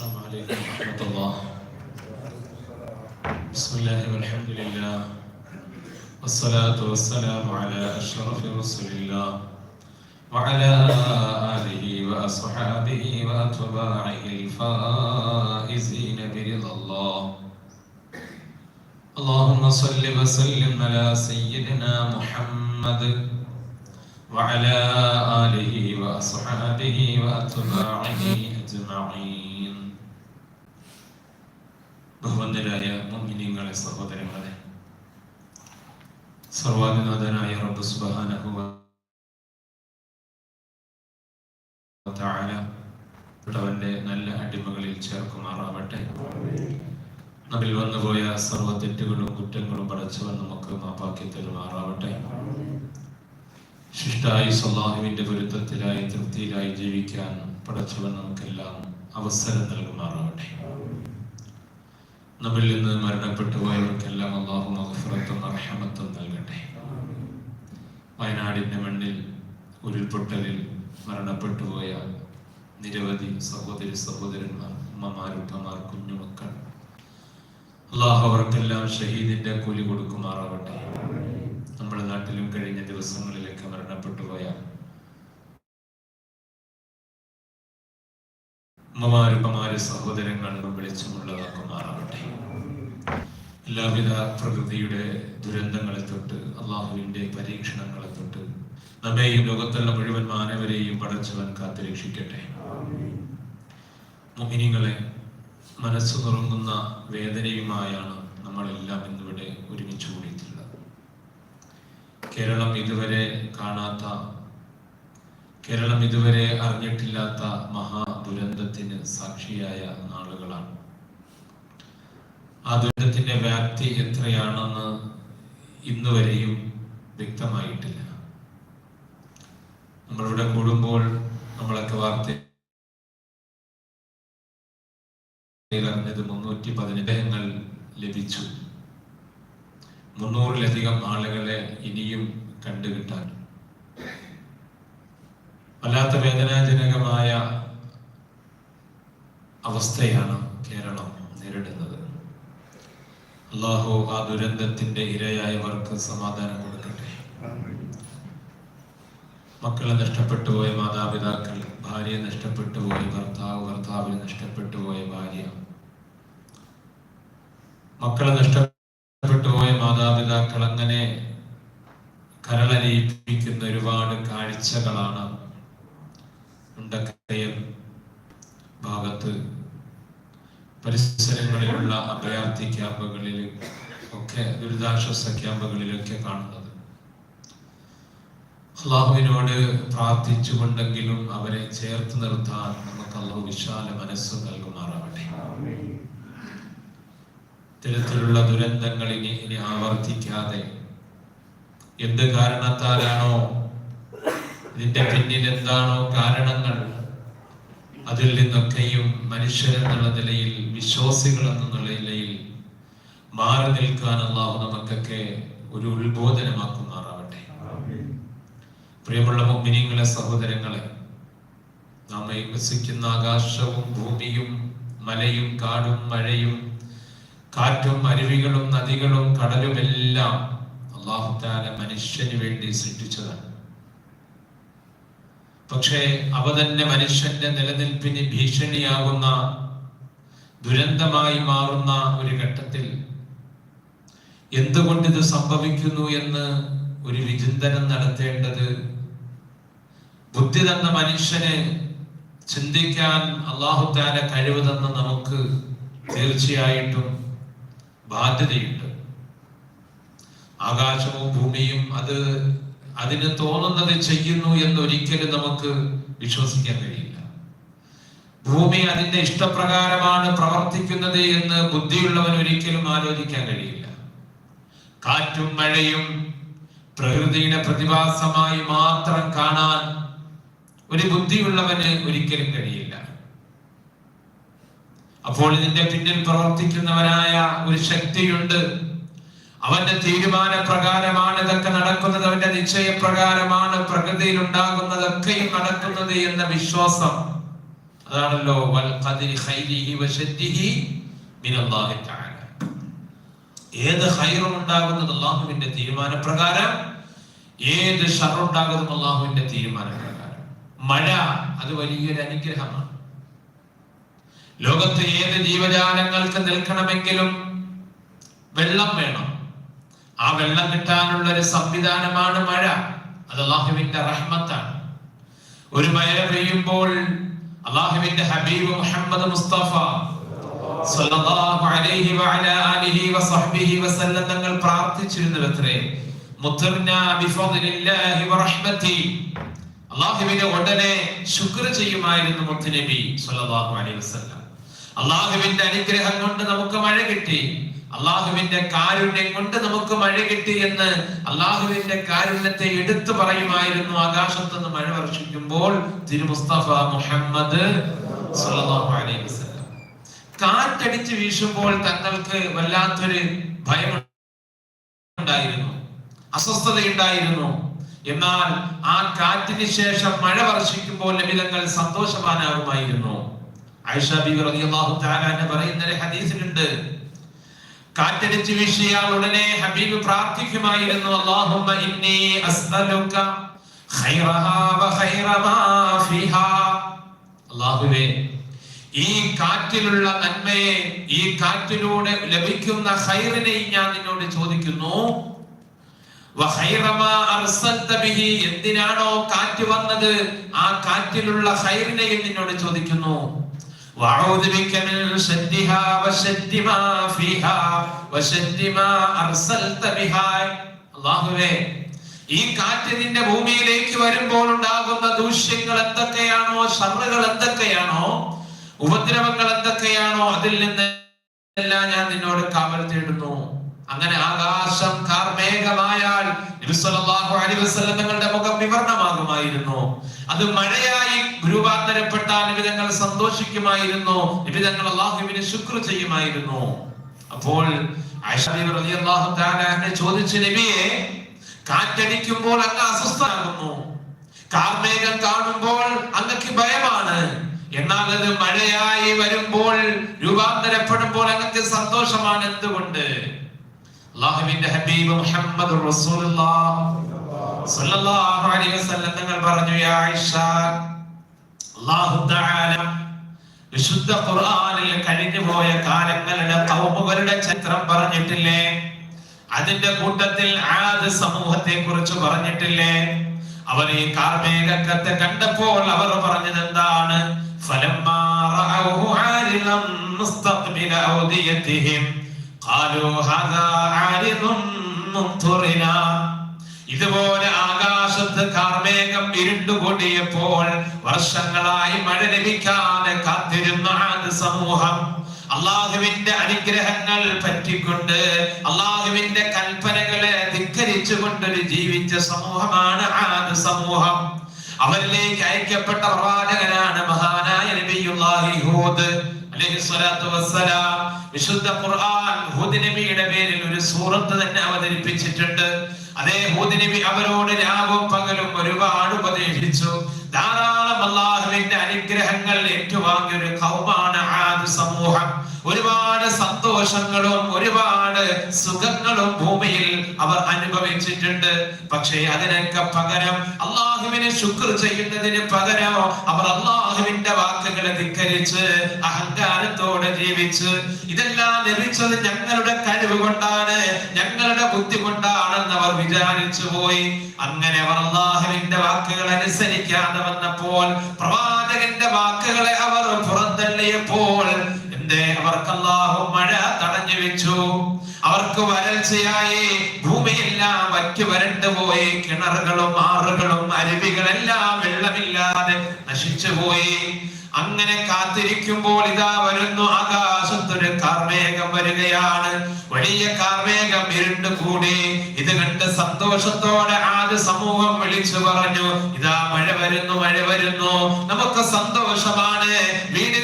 السلام عليكم ورحمة الله. بسم الله والحمد لله والصلاة والسلام على أشرف رسل الله وعلى آله وأصحابه وأتباعه الفائزين برضا الله. اللهم صل وسلم على سيدنا محمد وعلى آله وأصحابه وأتباعه أجمعين. ബഹുവന്ദരായ മുഅ്മിനീങ്ങളെ സഹോദരങ്ങളെ സർവാധിനാഥനായ റബ്ബ് സുബ്ഹാനഹു വ തആല അവന്റെ നല്ല അടിമകളിൽ ചേർക്കുമാറാവട്ടെ. നമ്മിൽ വന്നുപോയ സർവ തെറ്റുകളും കുറ്റങ്ങളും പടച്ചവൻ നമുക്ക് മാപ്പാക്കി തരുമാറാവട്ടെ. ശിഷ്ടായി സ്വല്ലാഹുവിന്റെ പൊരുത്തത്തിലായി തൃപ്തിയിലായി ജീവിക്കാൻ പടച്ചവൻ നമുക്കെല്ലാം അവസരം നൽകുമാറാവട്ടെ. നമ്മിൽ നിന്ന് മരണപ്പെട്ടു പോയവർക്കെല്ലാം അള്ളാഹു മഹഫുറത്തും അർഹമത്തും നൽകട്ടെ. വയനാടിന്റെ മണ്ണിൽ ഉരുൾപൊട്ടലിൽ മരണപ്പെട്ടു പോയ നിരവധി സഹോദരി സഹോദരന്മാർ ഉമ്മമാർ ഉപ്പമാർ കുഞ്ഞുമക്കൾ അള്ളാഹു അവർക്കെല്ലാം ഷഹീദിന്റെ കൂലി കൊടുക്കുമാറാവട്ടെ. നമ്മുടെ നാട്ടിലും കഴിഞ്ഞ ദിവസങ്ങളിലൊക്കെ മരണപ്പെട്ടു പോയ ഉമ്മമാരുപ്പമാര് സഹോദരങ്ങൾ വെളിച്ചമുള്ളതാക്കുമാറാവട്ടെ എല്ലാവിധ പ്രകൃതിയുടെ ദുരന്തങ്ങളെ തൊട്ട് അള്ളാഹുവിന്റെ പരീക്ഷണങ്ങളെ തൊട്ട് നമ്മെയും ലോകത്തുള്ള മുഴുവൻ മാനവരെയും പടച്ചവൻ കാത്തുരക്ഷിക്കട്ടെ. മോഹിനികളെ മനസ്സു തുറങ്ങുന്ന വേദനയുമായാണ് നമ്മളെല്ലാം ഇന്നിവിടെ ഒരുമിച്ച് കൂടിയിട്ടുള്ളത്. കേരളം ഇതുവരെ കാണാത്ത കേരളം ഇതുവരെ അറിഞ്ഞിട്ടില്ലാത്ത മഹാ ദുരന്തത്തിന് സാക്ഷിയായ നാളുകളാണ്. ആ ദുരന്തത്തിന്റെ വ്യാപ്തി എത്രയാണെന്ന് ഇന്ന് വരെയും വ്യക്തമായിട്ടില്ല. നമ്മളിവിടെ കൂടുമ്പോൾ നമ്മളൊക്കെ വാർത്ത അറിഞ്ഞത് മുന്നൂറ്റി പതിനേഴങ്ങൾ ലഭിച്ചു. മുന്നൂറിലധികം ആളുകളെ ഇനിയും കണ്ടുകിട്ടാൻ വല്ലാത്ത വേദനാജനകമായ അവസ്ഥയാണ് കേരളം നേരിടുന്നത്. അള്ളാഹു ആ ദുരന്തത്തിന്റെ ഇരയായവർക്ക് സമാധാനം കൊടുക്കട്ടെ. മക്കളെ നഷ്ടപ്പെട്ടു പോയ മാതാപിതാക്കൾ ഭാര്യയെ നഷ്ടപ്പെട്ടു പോയ ഭർത്താവ് ഭർത്താവിനെ നഷ്ടപ്പെട്ടു പോയ ഭാര്യ. മക്കളെ നഷ്ടപ്പെട്ടു പോയ മാതാപിതാക്കൾ അങ്ങനെ കരളലിയിപ്പിക്കുന്ന ഒരുപാട് കാഴ്ചകളാണ് അഭയാർത്ഥി ക്യാമ്പുകളിൽ ഒക്കെ ദുരിതാശ്വാസ ക്യാമ്പുകളിലൊക്കെ കാണുന്നത്. അള്ളാഹുവിനോട് പ്രാർത്ഥിച്ചുകൊണ്ടെങ്കിലും അവരെ ചേർത്ത് നിർത്താൻ നമുക്ക് അള്ളാഹു വിശാല മനസ്സ് നൽകുമാറാവട്ടെ. ഇത്തരത്തിലുള്ള ദുരന്തങ്ങൾ ഇനി ഇനി ആവർത്തിക്കാതെ എന്ത് കാരണത്താലാണോ ഇതിന്റെ പിന്നിൽ എന്താണോ കാരണങ്ങൾ അതിൽ നിന്നൊക്കെയും മനുഷ്യരെന്നുള്ള നിലയിൽ വിശ്വാസികൾ എന്നുള്ള നിലയിൽ മാറി നിൽക്കാൻ അള്ളാഹു നമുക്കൊക്കെ ഒരു ഉത്ബോധനമാക്കുമാറാവട്ടെ. പ്രിയമുള്ള മുമ്പിനിങ്ങളെ സഹോദരങ്ങളെ നാം വസിക്കുന്ന ആകാശവും ഭൂമിയും മലയും കാടും മഴയും കാറ്റും അരുവികളും നദികളും കടലും കടലുമെല്ലാം അള്ളാഹുത്താല മനുഷ്യന് വേണ്ടി സൃഷ്ടിച്ചതാണ്. പക്ഷേ അവ തന്നെ മനുഷ്യന്റെ നിലനിൽപ്പിന് ഭീഷണിയാകുന്ന ദുരന്തമായി മാറുന്ന ഒരു ഘട്ടത്തിൽ എന്തുകൊണ്ട് ഇത് സംഭവിക്കുന്നു എന്ന് ഒരു വിചിന്തനം നടത്തേണ്ടത്? ബുദ്ധി തന്ന മനുഷ്യന് ചിന്തിക്കാൻ അള്ളാഹുത്താല കഴിവ് തന്ന നമുക്ക് തീർച്ചയായിട്ടും ബാധ്യതയുണ്ട്. ആകാശവും ഭൂമിയും അത് അതിന് തോന്നുന്നത് ചെയ്യുന്നു എന്ന് ഒരിക്കലും നമുക്ക് വിശ്വസിക്കാൻ കഴിയില്ല. ഭൂമി അതിന്റെ ഇഷ്ടപ്രകാരമാണ് പ്രവർത്തിക്കുന്നത് എന്ന് ബുദ്ധിയുള്ളവൻ ഒരിക്കലും ആലോചിക്കാൻ കഴിയില്ല. കാറ്റും മഴയും പ്രകൃതിയുടെ പ്രതിഭാസമായി മാത്രം കാണാൻ ഒരു ബുദ്ധിയുള്ളവന് ഒരിക്കലും കഴിയില്ല. അപ്പോൾ ഇതിന്റെ പിന്നിൽ പ്രവർത്തിക്കുന്നവനായ ഒരു ശക്തിയുണ്ട്. അവന്റെ തീരുമാന പ്രകാരമാണ് ഇതൊക്കെ നടക്കുന്നത്. അവന്റെ നിശ്ചയപ്രകാരമാണ് പ്രകൃതിയിൽ ഉണ്ടാകുന്നതൊക്കെയും നടക്കുന്നത് എന്ന വിശ്വാസം. അതാണല്ലോ വൽ ഖദരി മിനല്ലാഹി തആല. ഏത് ഹൈറും ഉണ്ടാകുന്നത് അള്ളാഹുവിന്റെ തീരുമാനപ്രകാരം ഏത് ഷറുണ്ടാകുന്നത് അള്ളാഹുവിന്റെ തീരുമാനപ്രകാരം. മഴ അത് വലിയൊരു അനുഗ്രഹമാണ്. ലോകത്ത് ഏത് ജീവജാലങ്ങൾക്ക് നിൽക്കണമെങ്കിലും വെള്ളം വേണം. ആ വെള്ളം കിട്ടാനുള്ള ഒരു സംവിധാനമാണ് മഴ. അത് അള്ളാഹുവിന്റെ റഹ്മത്താണ്. ഒരു മഴ പെയ്യുമ്പോൾ അള്ളാഹുവിന്റെ ഹബീബ് മുഹമ്മദ് മുസ്തഫ തങ്ങൾ പ്രാർത്ഥിച്ചിരുന്നുവത്രേ ശുക്ർ അലൈഹി വസല്ലം. അള്ളാഹുവിന്റെ അനുഗ്രഹം കൊണ്ട് നമുക്ക് മഴ കിട്ടി. അള്ളാഹുവിന്റെ കാരുണ്യം കൊണ്ട് നമുക്ക് മഴ കിട്ടി എന്ന് അള്ളാഹുവിന്റെ കാരുണ്യത്തെ എടുത്തു പറയുമായിരുന്നു ആകാശത്ത് മഴ വർഷിക്കുമ്പോൾ മുഹമ്മദ് അലൈഹി വസല്ലം. കാറ്റടിച്ച് വീശുമ്പോൾ തങ്ങൾക്ക് വല്ലാത്തൊരു ഭയം ഉണ്ടായിരുന്നു അസ്വസ്ഥതയുണ്ടായിരുന്നു. എന്നാൽ ആ കാറ്റിന് ശേഷം മഴ വർഷിക്കുമ്പോൾ ലഭിതങ്ങൾ സന്തോഷവാനാകുമായിരുന്നു ആയിഷ ബീവി റളിയല്ലാഹു തആല പറയുന്ന ഒരു ഹദീസിലുണ്ട്. കാറ്റടിച്ച് വീശിയാൽ ഉടനെ ഹബീബ് പ്രാർത്ഥിക്കുമായിരുന്നു അല്ലാഹുമ്മ ഇന്നി അസ്അലുക ഖൈറഹാ വ ഖൈറ മാ അല്ലാഹുവേ ഈ കാറ്റിലുള്ള നന്മയെ ഈ കാറ്റിലൂടെ ലഭിക്കുന്ന ഹൈറിനെ ഞാൻ നിന്നോട് ചോദിക്കുന്നു. എന്തിനാണോ കാറ്റ് വന്നത്? ആ കാറ്റിലുള്ള ഹൈറിനെയും നിന്നോട് ചോദിക്കുന്നു. ഈ കാറ്റ് നിന്റെ ഭൂമിയിലേക്ക് വരുമ്പോൾ ഉണ്ടാകുന്ന ദൂഷ്യങ്ങൾ എന്തൊക്കെയാണോ? ഷറുകൾ എന്തൊക്കെയാണോ? ഉപദ്രവങ്ങൾ എന്തൊക്കെയാണോ അതിൽ നിന്ന് എല്ലാം ഞാൻ നിന്നോട് കാവൽ തേടുന്നു. അങ്ങനെ ആകാശം കാർമേഘമായാൽ തങ്ങളുടെ മുഖം വിവരണമാകുമായിരുന്നു അത് മഴയായി രൂപാന്തരപ്പെട്ടാൽ നിബിതങ്ങൾ സന്തോഷിക്കുമായിരുന്നു. നിബിതങ്ങൾ അള്ളാഹുവിന് ശുക്ർ ചെയ്യുമായിരുന്നു. അപ്പോൾ ചോദിച്ചു നബിയെ കാറ്റടിക്കുമ്പോൾ അങ്ങ് അസ്വസ്ഥനാകുന്നു. കാർമേഘം കാണുമ്പോൾ അങ്ങക്ക് ഭയമാണ്. എന്നാൽ അത് മഴയായി വരുമ്പോൾ രൂപാന്തരപ്പെടുമ്പോൾ അങ്ങനത്തെ സന്തോഷമാണ് എന്തുകൊണ്ട്? അള്ളാഹുവിന്റെ ഹബീബ് മുഹമ്മദ് സ്വല്ലല്ലാഹു അലൈഹി വസല്ലം തങ്ങൾ പറഞ്ഞു യാ അല്ലാഹു തആല വിശുദ്ധ ഖുർആനിൽ കഴിഞ്ഞു പോയ കാലങ്ങളുടെ കൗമുകളുടെ ചരിത്രം പറഞ്ഞിട്ടില്ലേ? അതിന്റെ കൂട്ടത്തിൽ ആദ് സമൂഹത്തെ കുറിച്ച് പറഞ്ഞിട്ടില്ലേ? അവർ ഈ കാർമേഘത്തെ കണ്ടപ്പോൾ അവർ പറഞ്ഞത് എന്താണ് فلما رأوه عارضا مستقبل أوديتهم قالوا هذا عارض ممطرنا ഇതുപോലെ ആകാശത്ത് കാർമേഘം ഇരുണ്ടുകൂടിയപ്പോൾ വർഷങ്ങളായി മഴ ലഭിക്കാതെ കാത്തിരുന്ന ആദ്യ സമൂഹം അള്ളാഹുവിന്റെ അനുഗ്രഹങ്ങൾ പറ്റിക്കൊണ്ട് അള്ളാഹുവിന്റെ കൽപ്പനകളെ ധിക്കരിച്ചുകൊണ്ടൊരു ജീവിച്ച സമൂഹമാണ് ആദ്യ സമൂഹം അവരിലേക്ക് അയക്കപ്പെട്ട പ്രവാചകനാണ് മഹാനായ നബിയുല്ലാഹി ഹൂദ് വിശുദ്ധ ഖുർആൻ ഹൂദ് നബിയുടെ പേരിൽ ഒരു സൂറത്ത് തന്നെ അവതരിപ്പിച്ചിട്ടുണ്ട്. അതേ ഹൂദ് നബി അവരോട് രാവും പകലും ഒരുപാട് ഉപദേശിച്ചു. ധാരാളം അള്ളാഹുവിന്റെ അനുഗ്രഹങ്ങൾ ഏറ്റുവാങ്ങിയ ഒരു കൗമാണ് ആദ് സമൂഹം. ഒരുപാട് സന്തോഷങ്ങളും ഒരുപാട് സുഖങ്ങളും ഭൂമിയിൽ അവർ അനുഭവിച്ചിട്ടുണ്ട്. പക്ഷേ അതിനൊക്കെ പകരം അള്ളാഹുവിനെ ശുക്ർ ചെയ്യുന്നതിന് പകരം അവർ അള്ളാഹുവിന്റെ വാക്കുകളെ ധിക്കരിച്ച് അഹങ്കാരത്തോടെ ജീവിച്ച് ഇതെല്ലാം ലഭിച്ചത് ഞങ്ങളുടെ കഴിവ് കൊണ്ടാണ് ഞങ്ങളുടെ ബുദ്ധി കൊണ്ടാണെന്ന് അവർ വിചാരിച്ചു പോയി. അങ്ങനെ അവർ അള്ളാഹുവിന്റെ വാക്കുകൾ അനുസരിക്കാതെ വന്നപ്പോൾ പ്രവാചകന്റെ വാക്കുകളെ അവർ പുറന്തള്ളിയപ്പോൾ എന്തേ അവർക്ക് മഴ തടഞ്ഞു വെച്ചു. അവർക്ക് വരൾച്ചയായി. ഭൂമിയെല്ലാം വറ്റി വരണ്ടു പോയി. കിണറുകളും ആറുകളും അരുവികളെല്ലാം വെള്ളമില്ലാതെ നശിച്ചു പോയി. അങ്ങനെ കാത്തിരിക്കുമ്പോൾ ഇതാ വരുന്നു ആകാശത്തൊരു കാർമേഘം വരികയാണ്. വലിയ കാർമേഘം ഇരുണ്ടു കൂടി. ഇത് കണ്ട് സന്തോഷത്തോടെ ആദ്യ സമൂഹം വിളിച്ചു പറഞ്ഞു ഇതാ മഴ വരുന്നു മഴ വരുന്നു. നമുക്ക് സന്തോഷമാണ്. ആളുകൾ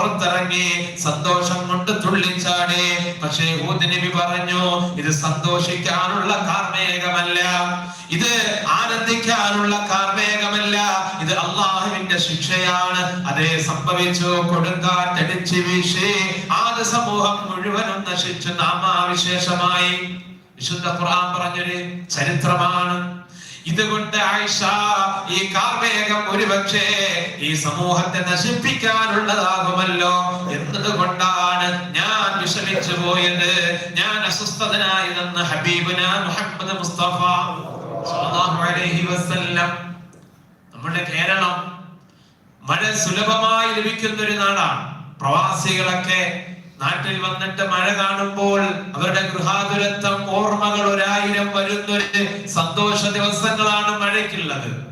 പുറത്തിറങ്ങി സന്തോഷം കൊണ്ട് തുള്ളിച്ചാടി. പക്ഷേ നബി പറഞ്ഞു ഇത് സന്തോഷിക്കാനുള്ള കാർമേകമല്ല ഇത് ആനന്ദിക്കാനുള്ള കാർമേകമല്ല ഇത് അള്ളാഹുവിന്റെ ശിക്ഷയാണ്. അതേ സംഭവിച്ചു. കൊടുങ്കാറ്റടിച്ച് വീശി. ആദ്യ സമൂഹം മുഴുവനും നശിച്ചു. നാമാവിശേഷമായി. വിശുദ്ധ ഖുർആൻ പറഞ്ഞൊരു ചരിത്രമാണ്. ഇതുകൊണ്ട് ആയിഷ ഈ കാർമേഘം ഒരുപക്ഷേ ഈ സമൂഹത്തെ നശിപ്പിക്കാനുള്ളതാകുമല്ലോ. എന്നതുകൊണ്ടാണ് ഞാൻ വിഷമിച്ചു പോയത്? ഞാൻ അസ്വസ്ഥതനായി നിന്ന് ഹബീബന മുഹമ്മദ് മുസ്തഫ അലൈഹി വസല്ലം. നമ്മുടെ കേരളം മഴ സുലഭമായി ലഭിക്കുന്ന ഒരു നാടാണ്. പ്രവാസികളൊക്കെ നാട്ടിൽ വന്നിട്ട് മഴ കാണുമ്പോൾ അവരുടെ ഗൃഹാതുരത്വം ഓർമ്മകൾ ഒരായിരം വരുന്നൊരു സന്തോഷ ദിവസങ്ങളാണ് മഴയ്ക്കുള്ളത്.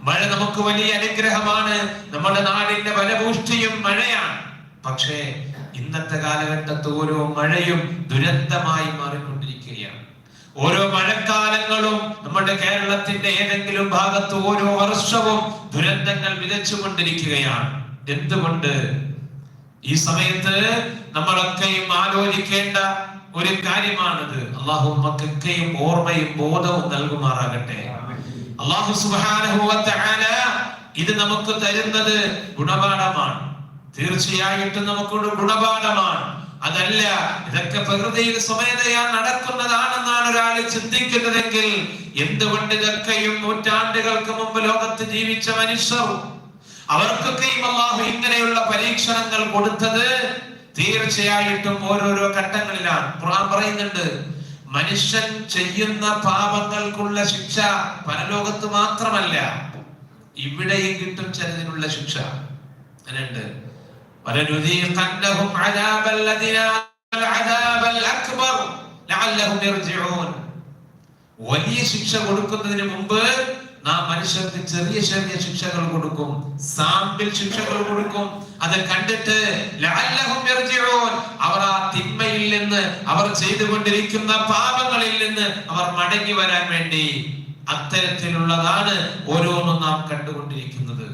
മഴ നമുക്ക് വലിയ അനുഗ്രഹമാണ്. നമ്മുടെ നാടിന്റെ ഫലപുഷ്ടിയും മഴയാണ്. പക്ഷേ ഇന്നത്തെ കാലഘട്ടത്ത് ഓരോ മഴയും ദുരന്തമായി മാറിക്കൊണ്ടിരിക്കുകയാണ്. ഓരോ മഴക്കാലങ്ങളും നമ്മുടെ കേരളത്തിന്റെ ഏതെങ്കിലും ഭാഗത്ത് ഓരോ വർഷവും ദുരന്തങ്ങൾ വിതച്ചുകൊണ്ടിരിക്കുകയാണ്. എന്തുകൊണ്ട്? ഈ സമയത്ത് നമ്മളൊക്കെയും ആലോചിക്കേണ്ട ഒരു കാര്യമാണിത്. അള്ളാഹു മക്കൊക്കെയും ഓർമ്മയും ബോധവും നൽകുമാറാകട്ടെ. അള്ളാഹു വ ഇത് നമുക്ക് തരുന്നത് ഗുണപാഠമാണ്. തീർച്ചയായിട്ടും നമുക്കൊരു ഗുണപാഠമാണ്. അതല്ല ഇതൊക്കെ പ്രകൃതിയിൽ സ്വമേധയാ നടക്കുന്നതാണെന്നാണ് ഒരാൾ ചിന്തിക്കുന്നതെങ്കിൽ എന്തുകൊണ്ട് ഇതൊക്കെയും നൂറ്റാണ്ടുകൾക്ക് മുമ്പ് ലോകത്ത് ജീവിച്ച മനുഷ്യർ അവർക്കൊക്കെയും അള്ളാഹു ഇങ്ങനെയുള്ള പരീക്ഷണങ്ങൾ കൊടുത്തത് തീർച്ചയായിട്ടും ഓരോരോ ഘട്ടങ്ങളിലാണ്. ഖുർആൻ പറയുന്നുണ്ട് മനുഷ്യൻ ചെയ്യുന്ന പാപങ്ങൾക്കുള്ള ശിക്ഷ പരലോകത്ത് മാത്രമല്ല ഇവിടെയും കിട്ടും ചിലതിനുള്ള ശിക്ഷ. അങ്ങനെയുണ്ട്. വലിയ ശിക്ഷ കൊടുക്കുന്നതിന് മുമ്പ് നാം മനുഷ്യർക്ക് ചെറിയ ചെറിയ ശിക്ഷകൾ കൊടുക്കും. സാമ്പിൾ ശിക്ഷകൾ കൊടുക്കും. അത് കണ്ടിട്ട് അവർ ആ തിന്മയിൽ നിന്ന് അവർ ചെയ്തുകൊണ്ടിരിക്കുന്ന പാപങ്ങളിൽ നിന്ന് അവർ മടങ്ങി വരാൻ വേണ്ടി അത്തരത്തിലുള്ളതാണ് ഓരോന്നും നാം കണ്ടുകൊണ്ടിരിക്കുന്നത്.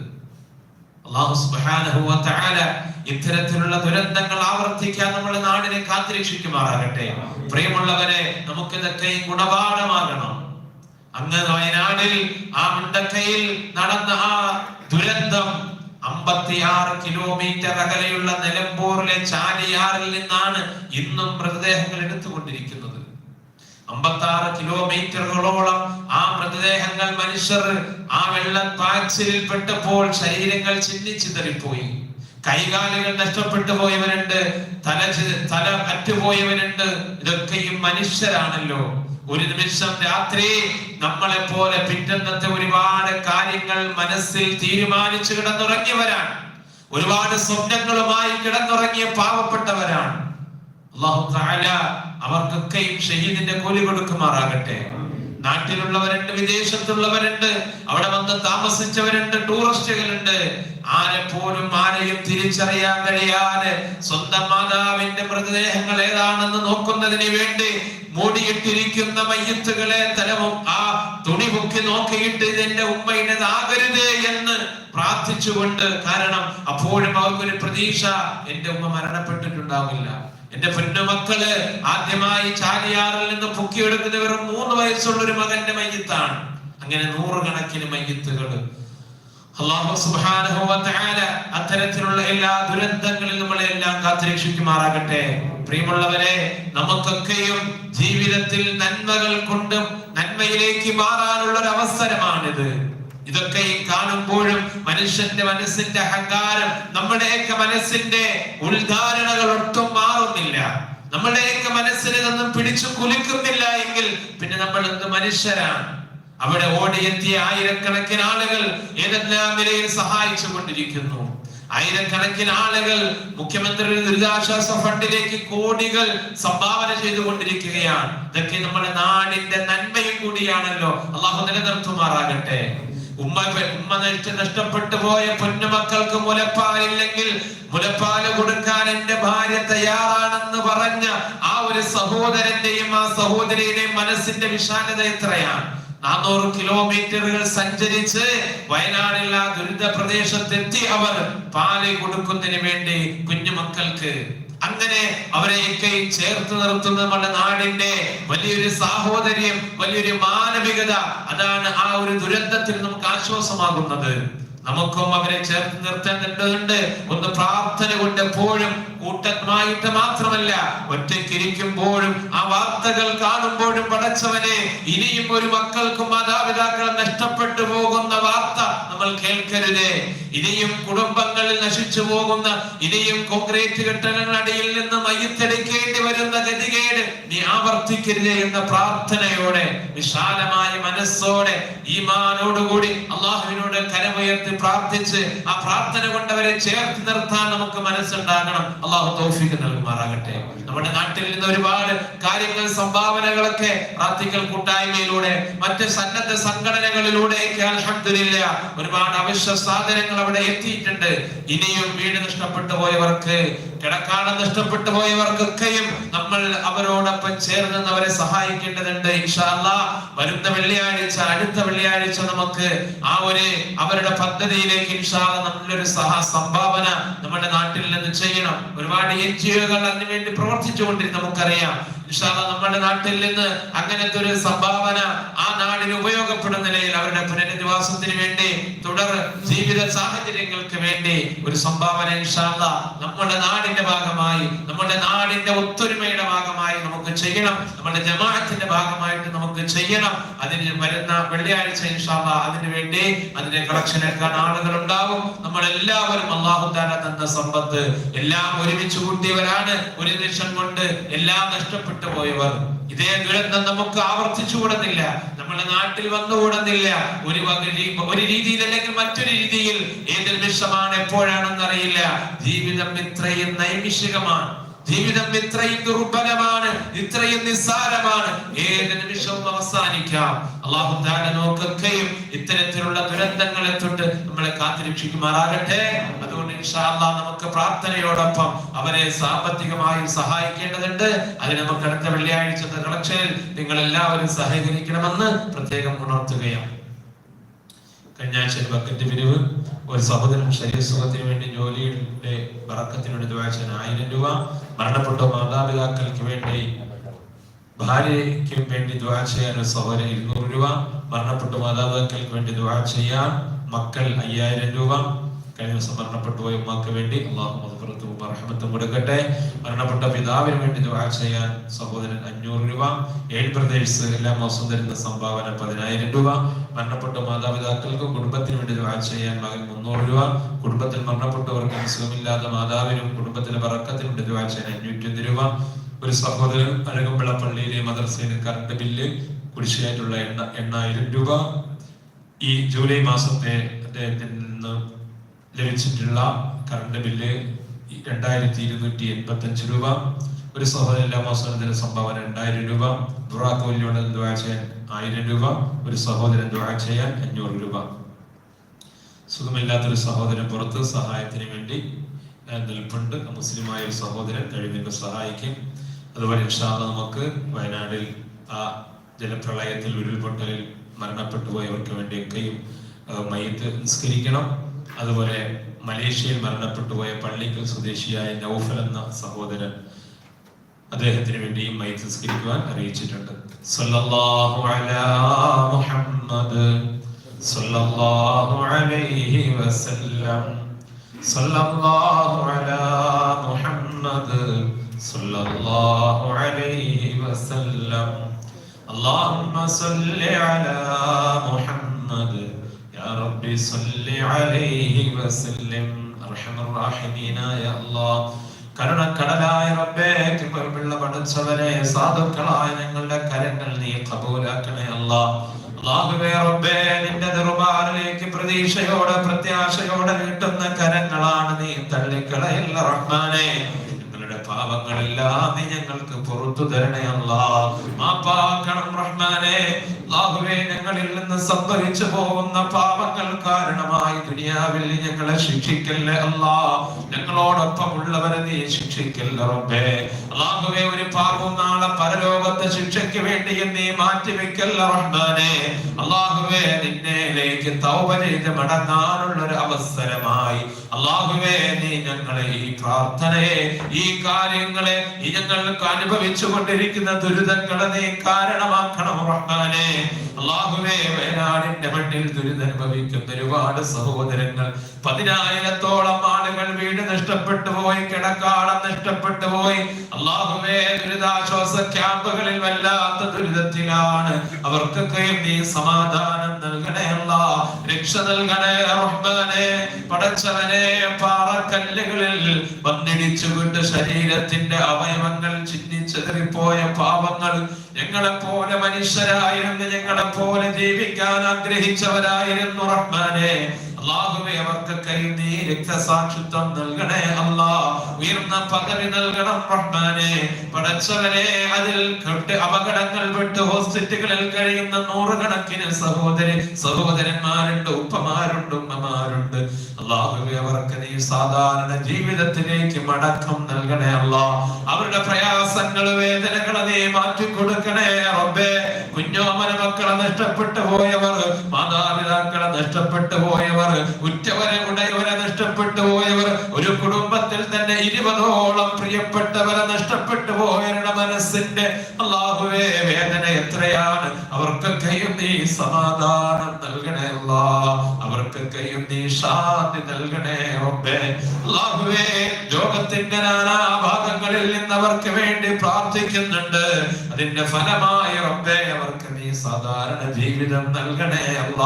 ഇത്തരത്തിലുള്ള ദുരന്തങ്ങൾ ആവർത്തിക്കാൻ നമ്മുടെ നാടിനെ കാത്തിരക്ഷിക്കുമാറാകട്ടെ. പ്രിയമുള്ളവരെ നമുക്കിതൊക്കെ ഗുണപാഠമാകണം. അങ്ങ് വയനാടിൽ ആ മുണ്ടക്കയിൽ നടന്ന ആ ദുരന്തം അമ്പത്തിയാറ് കിലോമീറ്റർ അകലെയുള്ള നിലമ്പൂറിലെ ചാലിയാറിൽ നിന്നാണ് ഇന്നും മൃതദേഹങ്ങൾ എടുത്തുകൊണ്ടിരിക്കുന്നത്. അമ്പത്താറ് കിലോമീറ്ററുകളോളം ആ മൃതദേഹങ്ങൾ മനുഷ്യർ ആ വെള്ളപ്പാച്ചിലിൽ പെട്ടപ്പോൾ ശരീരങ്ങൾ ചിന്നിച്ചിതറിപ്പോയി കൈകാലുകൾ നഷ്ടപ്പെട്ടു പോയവരുണ്ട് തല തല അറ്റുപോയവരുണ്ട് ഇതൊക്കെയും മനുഷ്യരാണല്ലോ. ഒരു നിമിഷം രാത്രി നമ്മളെ പോലെ പിറ്റന്നത്തെ ഒരുപാട് കാര്യങ്ങൾ മനസ്സിൽ തീരുമാനിച്ചു കിടന്നുറങ്ങിയവരാണ് ഒരുപാട് സ്വപ്നങ്ങളുമായി കിടന്നുറങ്ങിയ പാവപ്പെട്ടവരാണ്. അള്ളാഹു അവർക്കൊക്കെയും ഷഹീദിന്റെ കൂലി കൊടുക്കുമാറാകട്ടെ. നാട്ടിലുള്ളവരുണ്ട് വിദേശത്തുള്ളവരുണ്ട് അവിടെ വന്ന് താമസിച്ചവരുണ്ട് ടൂറിസ്റ്റുകളുണ്ട്. ആരെ പോലും ആരെയും തിരിച്ചറിയാൻ കഴിയാതെ സ്വന്തം മാതാവിന്റെ മൃതദേഹങ്ങൾ ഏതാണെന്ന് നോക്കുന്നതിന് വേണ്ടി മൂടിയിട്ടിരിക്കുന്ന മയ്യത്തുകളെ തലവും ആ തുണി പൊക്കി നോക്കിയിട്ട് ഇതെന്റെ ഉമ്മയിനതാകരുതേ എന്ന് പ്രാർത്ഥിച്ചുകൊണ്ട് കാരണം അപ്പോഴും അവർക്കൊരു പ്രതീക്ഷ എന്റെ ഉമ്മ മരണപ്പെട്ടിട്ടുണ്ടാവില്ല. എന്റെ പൊന്നുമക്കൾ ആദ്യമായി ചാലിയാറിൽ നിന്ന് പൊക്കിയെടുക്കുന്ന വെറും മൂന്ന് വയസ്സുള്ള ഒരു മകന്റെ മയ്യത്താണ്. അങ്ങനെ നൂറുകണക്കിന് മയ്യത്തുകൾ. അള്ളാഹു തആല അത്തരത്തിലുള്ള എല്ലാ ദുരന്തങ്ങളിൽ നമ്മളെ എല്ലാം കാത്തുരക്ഷിക്കുമാറാകട്ടെ. പ്രിയമുള്ളവരെ നമുക്കൊക്കെയും ജീവിതത്തിൽ നന്മകൾ കൊണ്ടും നന്മയിലേക്ക് മാറാനുള്ള ഒരു അവസരമാണിത് ഇതൊക്കെ ഈ കാണുമ്പോഴും മനുഷ്യന്റെ മനസ്സിന്റെ അഹങ്കാരം നമ്മുടെയൊക്കെ മനസ്സിന്റെ ഉൾധാരണകൾ ഒട്ടും മാറുന്നില്ല. നമ്മുടെയൊക്കെ മനസ്സിനെ നിന്നും പിടിച്ചു കുലുക്കുന്നില്ല എങ്കിൽ പിന്നെ നമ്മൾ എന്ത് മനുഷ്യരാണ്? അവിടെ ഓടിയെത്തിയ ആയിരക്കണക്കിന് ആളുകൾ ഏതെല്ലാം നിലയിൽ സഹായിച്ചു കൊണ്ടിരിക്കുന്നു? ആയിരക്കണക്കിന് ആളുകൾ മുഖ്യമന്ത്രിയുടെ ദുരിതാശ്വാസ ഫണ്ടിലേക്ക് കോടികൾ സംഭാവന ചെയ്തുകൊണ്ടിരിക്കുകയാണ് ഇതൊക്കെ നമ്മുടെ നാടിന്റെ നന്മയും കൂടിയാണല്ലോ. അള്ളാഹു നിലനിർത്തുമാറാകട്ടെ. ഉമ്മ ഉമ്മ നഷ്ട നഷ്ടപ്പെട്ടു പോയ പൊന്നുമക്കൾക്ക് മുലപ്പാലില്ലെങ്കിൽ മുലപ്പാൽ കൊടുക്കാൻ എന്റെ ഭാര്യ തയ്യാറാണെന്ന് പറഞ്ഞ ആ ഒരു സഹോദരന്റെയും ആ സഹോദരിയുടെയും മനസ്സിന്റെ വിശാലത എത്രയാണ്? നാനൂറ് കിലോമീറ്ററുകൾ സഞ്ചരിച്ച് വയനാടിൽ ആ ദുരിത പ്രദേശത്തെത്തി അവർ പാൽ കൊടുക്കുന്നതിന് വേണ്ടി കുഞ്ഞുമക്കൾക്ക് അങ്ങനെ അവരെയൊക്കെ ചേർത്ത് നിർത്തുന്ന നമ്മുടെ നാടിന്റെ വലിയൊരു സാഹോദര്യം വലിയൊരു മാനവികത അതാണ് ആ ഒരു ദുരന്തത്തിൽ നമുക്ക് ആശ്വാസമാകുന്നത്. നമുക്കും അവരെ ചേർത്ത് നിർത്തേണ്ടതുണ്ട്. ഒന്ന് പ്രാർത്ഥന കൊണ്ട് എപ്പോഴും കൂട്ടമായിട്ട് മാത്രമല്ല ഒറ്റയ്ക്കിരിക്കുമ്പോഴും ആ വാർത്തകൾ കാണുമ്പോഴും പടച്ചവനെ ഇനിയും ഒരു മക്കൾക്കും മാതാപിതാക്കൾ നഷ്ടപ്പെട്ടു പോകുന്ന വാർത്ത നമ്മൾ കേൾക്കരുതേ. ഇനിയും കുടുംബങ്ങളിൽ നശിച്ചു പോകുന്ന ഇനിയും കോൺക്രീറ്റ് കെട്ടിടങ്ങളടിയിൽ നിന്ന് മയ്യത്തെടുക്കേണ്ടി വരുന്ന ഗതികേട് നീ ആവർത്തിക്കരുതേ എന്ന പ്രാർത്ഥനയോടെ വിശാലമായ മനസ്സോടെ ഈമാനോടുകൂടി അള്ളാഹുവിനോട് കരമുയർത്തി പ്രാർത്ഥിച്ച് ആ പ്രാർത്ഥന കൊണ്ടവരെ ചേർത്ത് നിർത്താൻ നമുക്ക് മനസ്സുണ്ടാകണം. അള്ളാഹു തൗഫീഖ് നൽകുമാറാകട്ടെ. നമ്മുടെ നാട്ടിൽ നിന്ന് ഒരുപാട് കാര്യങ്ങൾ സംഭാവനകളൊക്കെ പ്രാർത്ഥിക്കൽ കൂട്ടായ്മയിലൂടെ മറ്റ് സന്നദ്ധ സംഘടനകളിലൂടെയൊക്കെ അൽഹംദുലില്ല ഒരുപാട് അവശ്യ സാധനങ്ങൾ അവിടെ എത്തിയിട്ടുണ്ട്. ഇനിയും വീട് നഷ്ടപ്പെട്ടു പോയവർക്ക് കിടക്കാട് നഷ്ടപ്പെട്ടു പോയവർക്കൊക്കെയും നമ്മൾ അവരോടൊപ്പം ചേർന്ന് അവരെ സഹായിക്കേണ്ടതുണ്ട്. ഇൻഷാല്ല വരുന്ന വെള്ളിയാഴ്ച അടുത്ത വെള്ളിയാഴ്ച നമുക്ക് ആ ഒരു അവരുടെ പദ്ധതിയിലേക്ക് ഇൻഷാല്ല നമ്മളൊരു സഹ സംഭാവന നമ്മുടെ നാട്ടിൽ നിന്ന് ചെയ്യണം. ഒരുപാട് എൻ ജി ഒകൾ അതിനുവേണ്ടി പ്രവർത്തിച്ചുകൊണ്ടിരുന്ന നമുക്കറിയാം. നമ്മുടെ നാട്ടിൽ നിന്ന് അങ്ങനത്തെ ഒരു സംഭാവന ആ നാടിന് ഉപയോഗപ്പെടുന്ന നിലയിൽ അവരുടെ പുനരധിവാസത്തിന് വേണ്ടി തുടർ ജീവിത സാഹചര്യങ്ങൾക്ക് വേണ്ടി ഒരു സംഭാവന നമ്മുടെ നാടിന്റെ ഭാഗമായി നമ്മുടെ നാടിന്റെ ഒത്തൊരുമയുടെ ഭാഗമായി നമുക്ക് ചെയ്യണം. നമ്മുടെ ജമാഅത്തിന്റെ ഭാഗമായിട്ട് നമുക്ക് ചെയ്യണം. അതിന് വരുന്ന വെള്ളിയാഴ്ച ഇൻഷാല്ല അതിനു വേണ്ടി അതിന്റെ കളക്ഷൻ എടുക്കാൻ ആളുകൾ ഉണ്ടാകും നമ്മൾ എല്ലാവരും അള്ളാഹു താല തന്ന സമ്പത്ത്. എല്ലാം ഒരുമിച്ച് കൂട്ടിയവരാണ്. ഒരു ലക്ഷം കൊണ്ട് എല്ലാം നഷ്ടപ്പെട്ടു പോയവർ. ഇതേ ദുരന്തം നമുക്ക് ആവർത്തിച്ചു കൂടുന്നില്ല നമ്മുടെ നാട്ടിൽ വന്നു വന്നുകൂടുന്നില്ല ഒരു ഒരു രീതിയിൽ അല്ലെങ്കിൽ മറ്റൊരു രീതിയിൽ ഏത് നിമിഷമാണ് എപ്പോഴാണെന്ന് അറിയില്ല ജീവിതം ഇത്രയും നൈമിഷികമാണ്. ജീവിതം ഇത്രയും ദുർബലമാണ് ഇത്രയും നിസ്സാരമാണ്. ഏത് നിമിഷവും അവസാനിക്കാം. അള്ളാഹു താല നോക്കൊക്കെയും ഇത്തരത്തിലുള്ള ദുരന്തങ്ങളെ തൊട്ട് നമ്മളെ കാത്തിരക്ഷിക്കുമാറാകട്ടെ. അതുകൊണ്ട് ഇൻഷാ അല്ലാഹ് നമുക്ക് പ്രാർത്ഥനയോടൊപ്പം അവരെ സാമ്പത്തികമായി സഹായിക്കേണ്ടതുണ്ട്. അതിന് നമുക്ക് അടുത്ത വെള്ളിയാഴ്ചത്തെ കളക്ഷനിൽ നിങ്ങൾ എല്ലാവരും സഹകരിക്കണമെന്ന് പ്രത്യേകം ഉണർത്തുകയാണ്. കഴിഞ്ഞ ആഴ്ച ബക്കറ്റ് പിരിവ്. ഒരു സഹോദരൻ ശരീരസുഖത്തിന് വേണ്ടി ജോലിയുടെ ദ്വാഴ്ച ആയിരം രൂപ. മരണപ്പെട്ട മാതാപിതാക്കൾക്ക് വേണ്ടി ഭാര്യയ്ക്ക് വേണ്ടി ദ്വാ ചെയ്യാൻ ഒരു സഹോദരൻ ഇരുന്നൂറ് രൂപ മരണപ്പെട്ട മാതാപിതാക്കൾക്ക് വേണ്ടി ദ്വാ ചെയ്യാൻ മക്കൾ അയ്യായിരം രൂപ കഴിഞ്ഞ ദിവസം മരണപ്പെട്ടു പോയ ഉമ്മാക്ക് വേണ്ടി. അള്ളാഹു മധുരത്തും റഹ്മത്തും കൊടുക്കട്ടെ. മരണപ്പെട്ട പിതാവിന് വേണ്ടി ദുആ ചെയ്യാൻ സഹോദരൻ അഞ്ഞൂറ് രൂപ. ഏഴ് പ്രദേശ് എല്ലാ മാസവും തരുന്ന സംഭാവന പതിനായിരം രൂപ. മരണപ്പെട്ട മാതാപിതാക്കൾക്കും കുടുംബത്തിന് വേണ്ടി ദുആ ചെയ്യാൻ മകൻ മുന്നൂറ് രൂപ. കുടുംബത്തിൽ മരണപ്പെട്ടവർക്ക് അസുഖമില്ലാത്ത മാതാവിനും കുടുംബത്തിന്റെ പറക്കത്തിന് വേണ്ടി ദുആ ചെയ്യാൻ അഞ്ഞൂറ്റി രൂപ. ഒരു സഹോദരൻ അഴകമ്പള പള്ളിയിലെ മദർസയിലെ കറണ്ട് ബില്ല് കുടിശ്ശിയായിട്ടുള്ള എണ്ണ എണ്ണായിരം രൂപ. ഈ ജൂലൈ മാസത്തെ അദ്ദേഹത്തിൽ നിന്ന് ലഭിച്ചിട്ടുള്ള കറണ്ട് ബില്ല് രണ്ടായിരത്തി ഇരുന്നൂറ്റി എൺപത്തി അഞ്ച് രൂപ. ഒരു സഹോദരൻ എല്ലാ സംഭാവന രണ്ടായിരം രൂപ. ദുറാക്കോലിയോട് ദ്വാ ചെയ്യാൻ ആയിരം രൂപ. ഒരു സഹോദരൻ ദ്വാ ചെയ്യാൻ അഞ്ഞൂറ് രൂപ. സുഖമില്ലാത്തൊരു സഹോദരൻ പുറത്ത് സഹായത്തിന് വേണ്ടി നിൽപ്പുണ്ട്. മുസ്ലിമായ ഒരു സഹോദരൻ കഴിവിന്റെ സഹായിക്കും. അതുപോലെ ഇൻഷാല്ല നമുക്ക് വയനാടിൽ ആ ജലപ്രളയത്തിൽ ഉരുൾപൊട്ടലിൽ മരണപ്പെട്ടു പോയവർക്ക് വേണ്ടിയൊക്കെയും മയത്ത് നിസ്കരിക്കണം. അതുപോലെ മലേഷ്യയിൽ മരണപ്പെട്ടു പോയ പള്ളിക്കൽ സ്വദേശിയായ നൗഫൽ എന്ന സഹോദരൻ അദ്ദേഹത്തിന് വേണ്ടിയും മയ്യത്ത് നിസ്കരിക്കുവാൻ അറിയിച്ചിട്ടുണ്ട് സല്ലല്ലാഹു അലാ മുഹമ്മദ് സല്ലല്ലാഹു അലൈഹി വസല്ലം സല്ലല്ലാഹു അലാ മുഹമ്മദ് സല്ലല്ലാഹു അലൈഹി വസല്ലം اللهم صل على محمد يا ربي صل عليه وسلم ارحم الراحمين يا الله കരുണക്കടലായ റബ്ബേ കിബറുള്ള പഠിച്ചവരെ സാധുക്കളായ ഞങ്ങളുടെ കരങ്ങൾ നീ കബൂലാക്കണേ അല്ലാ അല്ലാഹുവേ റബ്ബേ നിന്റെ ദർബാറിലേക്ക് പ്രതീക്ഷയോടെ പ്രത്യാശയോടെ നീട്ടുന്ന കരങ്ങളാണ് നീ തള്ളിക്കളയല്ല റഹ്മാനെ ഞങ്ങളുടെ പാപങ്ങളെല്ലാം നീ ഞങ്ങൾക്ക് പുറത്തു തരണേ അല്ലാഹുവേ ഞങ്ങളിൽ നിന്ന് സംഭരിച്ചു പോകുന്ന പാപങ്ങൾ കാരണമായി ദുനിയാവിൽ ഞങ്ങളെ ശിക്ഷിക്കല്ലേ അല്ലാ. ഞങ്ങളോടൊപ്പം ഉള്ളവരെ നീ ശിക്ഷിക്കല്ല റബ്ബേ. അല്ലാഹുവേ ഒരു പാപം നാളെ പരലോകത്തെ ശിക്ഷയ്ക്ക് വേണ്ടി നീ മാറ്റി വെക്കല്ല റഹ്മാനെ. അല്ലാഹുവേ നിന്നിലേക്ക് തൗബ ചെയ്ത് മടങ്ങാനുള്ള ഒരു അവസരമായി അള്ളാഹുവേ നീ ഞങ്ങളെ ഈ പ്രാർത്ഥനയെ ഈ കാര്യങ്ങളെ ഈ ഞങ്ങൾക്ക് അനുഭവിച്ചു കൊണ്ടിരിക്കുന്ന ദുരിതങ്ങളെ നീ കാരണമാക്കണം റഹ്മാനെ. അള്ളാഹുവേ വയനാടിന്റെ മണ്ണിൽ ദുരിതമനുഭവിക്കുന്ന ഒരുപാട് സഹോദരങ്ങൾ പതിനായിരത്തോളം ആളുകൾ വീട് നഷ്ടപ്പെട്ടു പോയി കിടക്കാളം നഷ്ടപ്പെട്ടു പോയി. അള്ളാഹുവേ ദുരിതാശ്വാസ ക്യാമ്പുകളിൽ വല്ലാത്ത ദുരിതത്തിലാണ്. അവർക്കൊക്കെ നീ സമാധാനം നൽകണേ അല്ല രക്ഷ നൽകണേ റഹ്മാനെ. പടച്ചവനെ പാറക്കല്ലുകളിൽ വന്നിടിച്ചുകൊണ്ട് ശരീരത്തിന്റെ അവയവങ്ങൾ ചിഹ്നിച്ചെതിറിപ്പോയ പാപങ്ങൾ ഞങ്ങളെ പോലെ മനുഷ്യരായിരുന്നു ഞങ്ങളെ പോലെ ജീവിക്കാൻ ആഗ്രഹിച്ചവരായിരുന്നു റഹ്മാനെ. അള്ളാഹുവെ അവർക്ക് നീ രക്തസാക്ഷിത്വം നൽകണേ അല്ലാ. ഉയർന്ന പകരി നൽകണം റഹ്മാനെ. പടച്ചവനെ അതിൽ കെട്ട് അപകടങ്ങൾ വിട്ട് ഹോസ്പിറ്റലുകളിൽ കഴിയുന്ന നൂറുകണക്കിന് സഹോദരി സഹോദരന്മാരുണ്ട് ഉപ്പമാരുണ്ട് ഉമ്മമാരുണ്ട്. അള്ളാഹുവെ അവർക്ക് നീ സാധാരണ ജീവിതത്തിലേക്ക് മടക്കം നൽകണേ അല്ലാ. അവരുടെ പ്രയാസങ്ങൾ വേദനകൾ നീ മാറ്റി കൊടുക്കണേ റബ്ബേ. കുഞ്ഞോമന മക്കളെ നഷ്ടപ്പെട്ടു പോയവർ മാതാപിതാക്കളെ നഷ്ടപ്പെട്ടു പോയവർ ഉറ്റവരെ ഉടയവരെ നഷ്ടപ്പെട്ടു പോയവർ ഒരു കുടുംബത്തിൽ തന്നെ ഇരുപതോളം പ്രിയപ്പെട്ടവരെ നഷ്ടപ്പെട്ടു പോയവരുടെ മനസ്സിന്റെ അള്ളാഹുവേ വേദന എത്രയാണ്? അവർക്കൊക്കെയും നീ സമാധാനം നൽകണേ അല്ലാ. അവർക്കൊക്കെയും നീ ശാന്തി നൽകണേ റബ്ബേ. അല്ലാഹുവേ ലോകത്തിന്റെ നാനാ ഭാഗങ്ങളിൽ നിന്ന് അവർക്ക് വേണ്ടി പ്രാർത്ഥിക്കുന്നുണ്ട്. അതിന്റെ ഫലമായി റബ്ബേ അവർക്ക് നീ സാധാരണ ജീവിതം നൽകണേ അല്ല.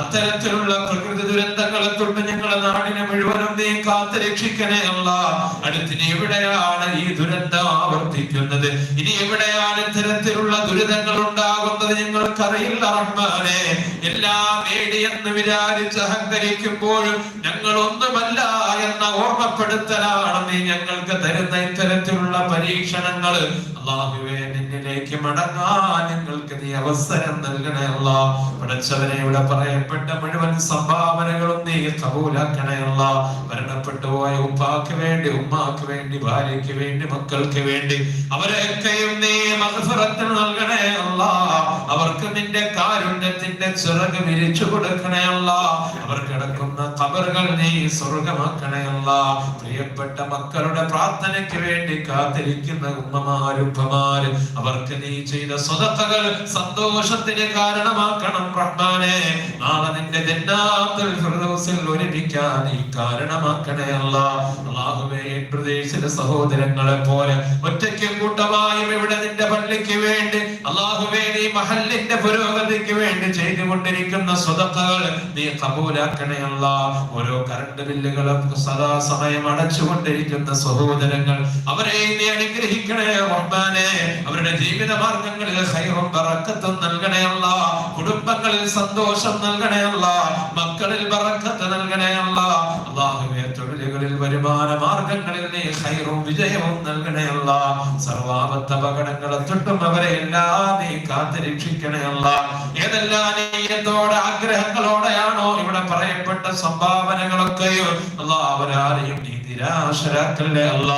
അത്തരത്തിലുള്ള പ്രകൃതി ദുരന്തങ്ങളെ തൊട്ട് ഞങ്ങളെ നാടിനെ മുഴുവനും നീ കാത്തു രക്ഷിക്കണേ അല്ല അടുത്തിന് എവിടെയാണ് ഈ ദുരന്തം ആവർത്തിക്കുന്നത്? ഇനി എവിടെയാണ് ഇത്തരത്തിലുള്ള ദുരിതങ്ങൾ ഉണ്ടാകുന്നത്? ഞങ്ങൾക്കറിയില്ല റഹ്മാനെ. എല്ലാം നേടിയെന്ന് വിചാരിച്ച് അഹങ്കരിക്കുമ്പോഴും ഞങ്ങൾ ഒന്നുമല്ല എന്ന ഓർമ്മപ്പെടുത്തലാണ് നീ ഞങ്ങൾക്ക് തരുന്ന ഇത്തരത്തിലുള്ള പരീക്ഷണങ്ങൾ. അള്ളാഹുവേ നിന്നിലേക്ക് മടങ്ങാൻ ഞങ്ങൾക്ക് നീ അവസരം നൽകണേ അല്ല പടച്ചവനെ ഇവിടെ പറയപ്പെട്ട മുഴുവൻ സംഭാവനകളും നീ കബൂലാക്കണേ അല്ല മരണപ്പെട്ടു പോയ ഉപ്പാക്ക് വേണ്ടി ഉമ്മാക്ക് വേണ്ടി ഭാര്യയ്ക്ക് വേണ്ടി മക്കൾക്ക് വേണ്ടി അവരെയൊക്കെയും നീ മകഫറത്തിന് നൽകണേ അല്ല അവർക്ക് നിന്റെ കാരുണ്യത്തിന്റെ ചിറക് വിരിച്ചു കൊടുക്കണയല്ല അവർ കിടക്കുന്ന കബറുകൾ നീ സ്വർഗമാക്കണയല്ല പ്രിയപ്പെട്ട മക്കളുടെ പ്രാർത്ഥനയ്ക്ക് വേണ്ടി കാത്തിരിക്കുന്ന ഉമ്മമാരും ഉപ്പമാര് അവർക്ക് നീ ചെയ്ത സ്വതത്തകൾ സന്തോഷത്തിന് കാരണമാക്കണം റഹ്മാനെ. നാളെ നിന്റെ ജന്നാത്തുൽ ഒരുമിക്കാൻ നീ കാരണമാക്കണയല്ല പ്രദേശിലെ സഹോദരങ്ങളെ പോലെ ഒറ്റയ്ക്കും കൂട്ടമായും ഇവിടെ നിന്റെ പള്ളിക്ക് വേണ്ടി അല്ലാഹുവേ നീ മഹല്ലിന്റെ പുരോഗതിക്ക് വേണ്ടി ചെയ്തുകൊണ്ടിരിക്കുന്ന സ്വതക്കകൾ നീ കബൂലാക്കണയുള്ള അല്ല ഓരോ കറണ്ട് ബില്ലുകളും സദാ സമയം അടച്ചുകൊണ്ടിരിക്കുന്ന സഹോദരങ്ങൾ അവരെ നീ അനുഗ്രഹിക്കണേ റഹ്മാനെ അവരുടെ ജീവിത മാർഗങ്ങളിൽ ഹൈറും പറക്കത്തും നൽകണേ അല്ല കുടുംബങ്ങളിൽ സന്തോഷം നൽകണേ അല്ല മക്കളിൽ പറക്കത്ത് നൽകണേ അല്ല അള്ളാഹുവേ തൊഴിലുകളിൽ വരുമാന മാർഗങ്ങളിൽ നീ ഹൈറും വിജയവും നൽകണേ അല്ല സർവാപത്ത അപകടങ്ങളെ തൊട്ടും അവരെ എല്ലാ നീ കാത്തു രക്ഷിക്കണേ അല്ല ഏതെല്ലാം നീയത്തോടെ ആഗ്രഹങ്ങളോടെയാണോ ഇവിടെ പറയപ്പെട്ട സംഭാവനകളൊക്കെയോ? അല്ല അവരാരെയും നീ നിരാശരാക്കല്ലേ അല്ല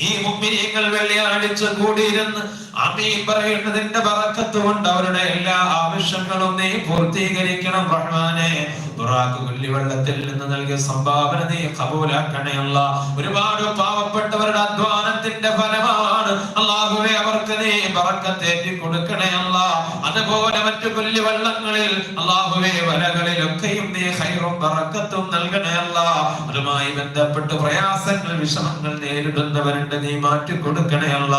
ഈ മുമ്പിനിയങ്ങൾ വെള്ളിയാഴ്ച കൂടിയിരുന്ന് അമീൻ പറയുന്നതിന്റെ ബറക്കത്ത് കൊണ്ട് അവരുടെ എല്ലാ ആവശ്യങ്ങളും നീ പൂർത്തീകരിക്കണം റഹ്മാനെ. വെള്ളിവെള്ളത്തിൽ നിന്ന് നൽകിയ സംഭാവന നീ കബൂലാക്കണയുള്ള ഒരുപാട് പാവപ്പെട്ടവരുടെ അധ്വാനത്തിന്റെ ഫലമാണ് അള്ളാഹുവെ അവർക്ക് നീ ബറക്കത്തേറ്റി കൊടുക്കണയല്ല അതുപോലെ മറ്റു കൊല്ലിവെള്ളങ്ങളിൽ അള്ളാഹുവെ വലകളിലൊക്കെയും നീ ഹൈറും ബറക്കത്തും നൽകണയല്ല. അതുമായി ബന്ധപ്പെട്ട് പ്രയാസങ്ങൾ വിഷമങ്ങൾ നേരിടുന്നവരുണ്ട് നീ മാറ്റി കൊടുക്കണയല്ല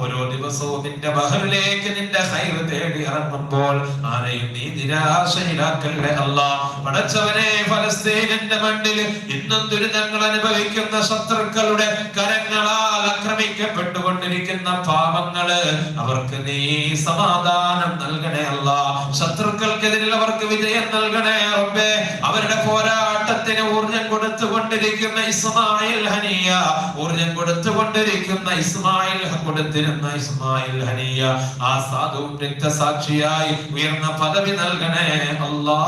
ഓരോ ദിവസവും നിന്റെ ബഹറിലേക്ക് നിന്റെ ഹൈർ തേടി ഇറങ്ങുമ്പോൾ ആരെയും നീ നിരാശയിലാക്കല്ലേ അല്ല? പടച്ചവനെ ഫലസ്തീനിന്റെ മണ്ണിൽ ഇന്നും ദുരിതങ്ങൾ അനുഭവിക്കുന്ന ശത്രുക്കളുടെ കരങ്ങളാൽ ആക്രമിക്കപ്പെട്ടുകൊണ്ടിരിക്കുന്ന പാപങ്ങൾ അവർക്ക് നീ സമാധാനം നൽകണേ അല്ല. ശത്രുക്കൾക്കെതിരിൽ അവർക്ക് വിജയം നൽകണേ റബ്ബേ. അവരുടെ പോരാട്ടത്തിന് ഊർജം കൊടുത്തുകൊണ്ടിരിക്കുന്ന ഇസ്മായിൽ ഹനിയ. ഊർജം കൊടുത്തുകൊണ്ടിരിക്കുന്ന ഇസ്മായിൽ കൊടുത്തിരുന്ന ഇസ്മായിൽ ഹനിയ. ആ സാധുവും രക്തസാക്ഷിയായി ഉയർന്ന പദവി നൽകണേ അല്ലാ.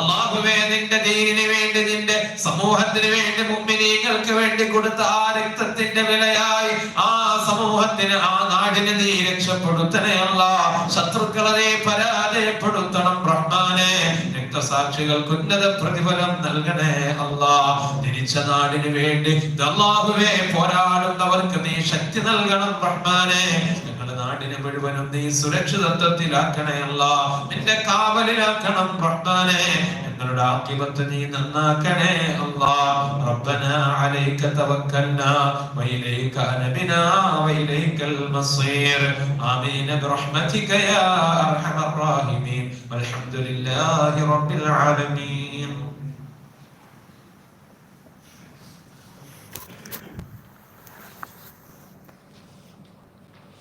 അള്ളാഹുവേ നിന്റെ ദീനിന് വേണ്ടി നിന്റെ സമൂഹത്തിന് വേണ്ടി മുമ്പിനീങ്ങൾക്ക് വേണ്ടി കൊടുത്ത ആ രക്തത്തിന്റെ വിലയായി ആ സമൂഹത്തിന് ആ നാടിനെ നീ രക്ഷപ്പെടുത്തണേ അല്ല. ശത്രുക്കളെ പരാജയപ്പെടുത്തണം റഹ്മാനെ. രക്തസാക്ഷികൾക്ക് ഉന്നത പ്രതിഫലം നൽകണേ അല്ലാ. ജനിച്ച നാടിന് വേണ്ടി അള്ളാഹുവേ പോരാടുന്നവർക്ക് നീ ശക്തി നൽകണം റഹ്മാനെ. എന്നെ മുഴുവനും നീ സുരക്ഷിതത്വത്തിലാക്കണേ അല്ല നിന്റെ കാവലിലാക്കണം റഹ്മാനെ ഞങ്ങളുടെ ആക്കിപത്ത് നീ നന്നാക്കണേ അല്ലാ. റബ്ബന അലൈക തവക്കൽനാ. വഇലൈക അനബിനാ. വഇലൈകൽ മസീർ ആമീൻ. ബിറഹ്മതിക യാ അർഹമർ റഹീമീൻ. വൽഹംദുലില്ലാഹി റബ്ബിൽ ആലമീൻ.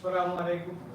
Assalamu alaikum.